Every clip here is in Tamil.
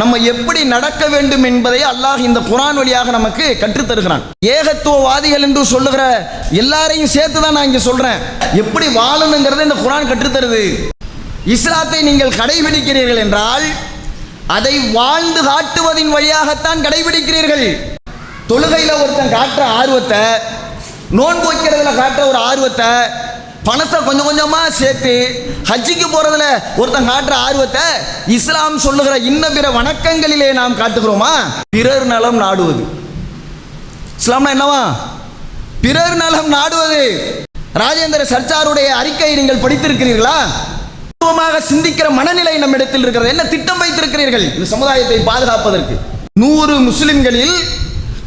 நம்ம எப்படி நடக்க வேண்டும் என்பதை அல்லாஹ் இந்த குரான் வழியாக நமக்கு கற்றுத் தருகிறான் ஏகத்துவவாதிகள் என்று சொல்லுகிற எல்லாரையும் சேர்த்து தான் நான் இங்க சொல்றேன். எப்படி வாழணுங்கிறத இந்த குரான் கற்றுத் தருது இஸ்லாத்தை நீங்கள் கடைபிடிக்கிறீர்கள் என்றால் அதை வாழ்ந்து காட்டுவதின் வழியாகத்தான் கடைபிடிக்கிறீர்கள். தொழுகையில் ஒருத்தன் காட்டுற ஆர்வத்தை நோன்பு வைக்கிறதுல காட்டுற ஒரு ஆர்வத்தை பணத்தை கொஞ்சம் கொஞ்சமாக சேர்த்து ஹஜ்ஜிக்கு போகிறதுல ஒருத்தன் காட்டுற ஆர்வத்தை இஸ்லாம் சொல்லுகிற இன்ன பிற வணக்கங்களிலே நாம் காட்டுகிறோமா? பிறர் நலம் நாடுவது. இஸ்லாம்னா என்னவா? பிறர் நலம் நாடுவது. ராஜேந்திர சர்ச்சாருடைய அறிக்கையை நீங்கள் படித்திருக்கிறீர்களா? தத்துவமாக சிந்திக்கிற மனநிலை நம்மிடத்தில் இருக்கிறது. என்ன திட்டம் வைத்திருக்கிறீர்கள்? இந்த சமுதாயத்தை பாதுகாப்பதற்கு. நூறு முஸ்லிம்களில்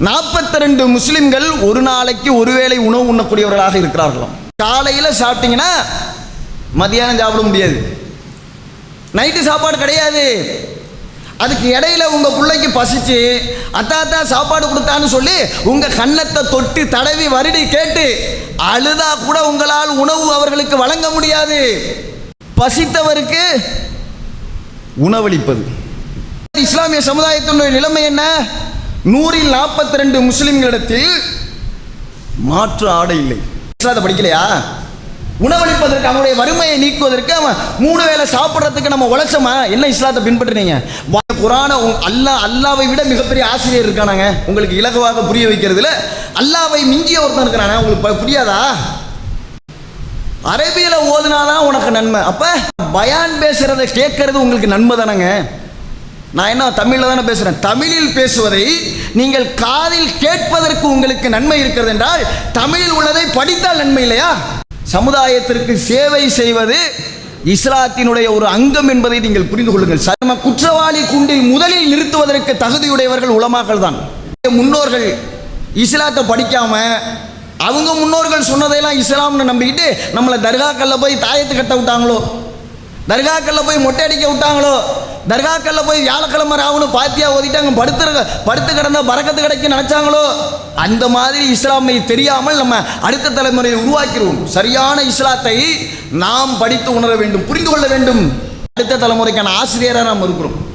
நாற்பத்தி ரெண்டு முஸ்லிம்கள் ஒரு நாளைக்கு ஒருவேளை உணவு உண்ணக்கூடியவர்களாக இருக்கிறார்களாம். காலையில் சாப்பிட்டீங்கன்னா மதியானம் சாப்பிட முடியாது. நைட்டு சாப்பாடு கிடையாது. அதுக்கு இடையில உங்க பிள்ளைக்கு பசிச்சு அத்தா அத்தா சாப்பாடு கொடுத்தான்னு சொல்லி உங்க கன்னத்தை தொட்டு தடவி வருடி கேட்டு அழுதா கூட உங்களால் உணவு அவர்களுக்கு வழங்க முடியாது. பசித்தவருக்கு உணவளிப்பது. இஸ்லாமிய சமுதாயத்தினுடைய நிலைமை என்ன? நூறில் நாற்பத்தி ரெண்டு முஸ்லிம்களிடத்தில் மாற்று ஆடை இல்லை. இஸ்லாத்தை படிக்கலையா? உணவளிப்பதற்கு அவனுடைய வறுமையை நீக்குவதற்கு அவன் மூணு வேளை சாப்பிட்றதுக்கு நம்ம உழைச்சோமா? என்ன இஸ்லாத்தை பின்பற்றுனீங்க? குரான குரானை அல்லாஹ் அல்லாவை விட மிகப்பெரிய ஆசிரியர் இருக்கானாங்க. உங்களுக்கு இலகுவாக புரிய வைக்கிறதுல அல்லாவை மிஞ்சிய ஒருத்தன் இருக்கிறானே? உங்களுக்கு புரியாதா? அரேபியில ஓதுனாதான் உனக்கு நன்மை. அப்ப பயான் பேசுறதை கேட்கறது உங்களுக்கு நன்மை தானங்க. நான் என்ன தமிழில் தானே பேசுகிறேன் தமிழில் பேசுவதை நீங்கள் காதில் கேட்பதற்கு உங்களுக்கு நன்மை இருக்கிறது என்றால் தமிழில் உள்ளதை படித்தால் நன்மை இல்லையா? சமுதாயத்திற்கு சேவை செய்வது இஸ்லாத்தினுடைய ஒரு அங்கம் என்பதை நீங்கள் புரிந்து கொள்ளுங்கள். சர்ம குற்றவாளி குண்டில் முதலில் நிறுத்துவதற்கு தகுதியுடையவர்கள் உலமாக்கள் தான். முன்னோர்கள் இஸ்லாத்தை படிக்காம அவங்க முன்னோர்கள் சொன்னதையெல்லாம் இஸ்லாம்னு நம்பிக்கிட்டு நம்மளை தர்காக்கல்ல போய் தாயத்து கட்ட விட்டாங்களோ? தர்காக்கல்ல போய் மொட்டை அடிக்க விட்டாங்களோ? தர்காக்கல்ல போய் வியாழக்கிழமை ராவணும் பாத்தியா ஓதிட்டு அங்கே படுத்துற படுத்து கிடந்த பறக்கத்து கிடைக்க நினைச்சாங்களோ? அந்த மாதிரி இஸ்லாமை தெரியாமல் நம்ம அடுத்த தலைமுறையை உருவாக்கிடுவோம் சரியான இஸ்லாத்தை நாம் படித்து உணர வேண்டும் புரிந்து கொள்ள வேண்டும். அடுத்த தலைமுறைக்கான ஆசிரியராக நாம் இருக்கிறோம்.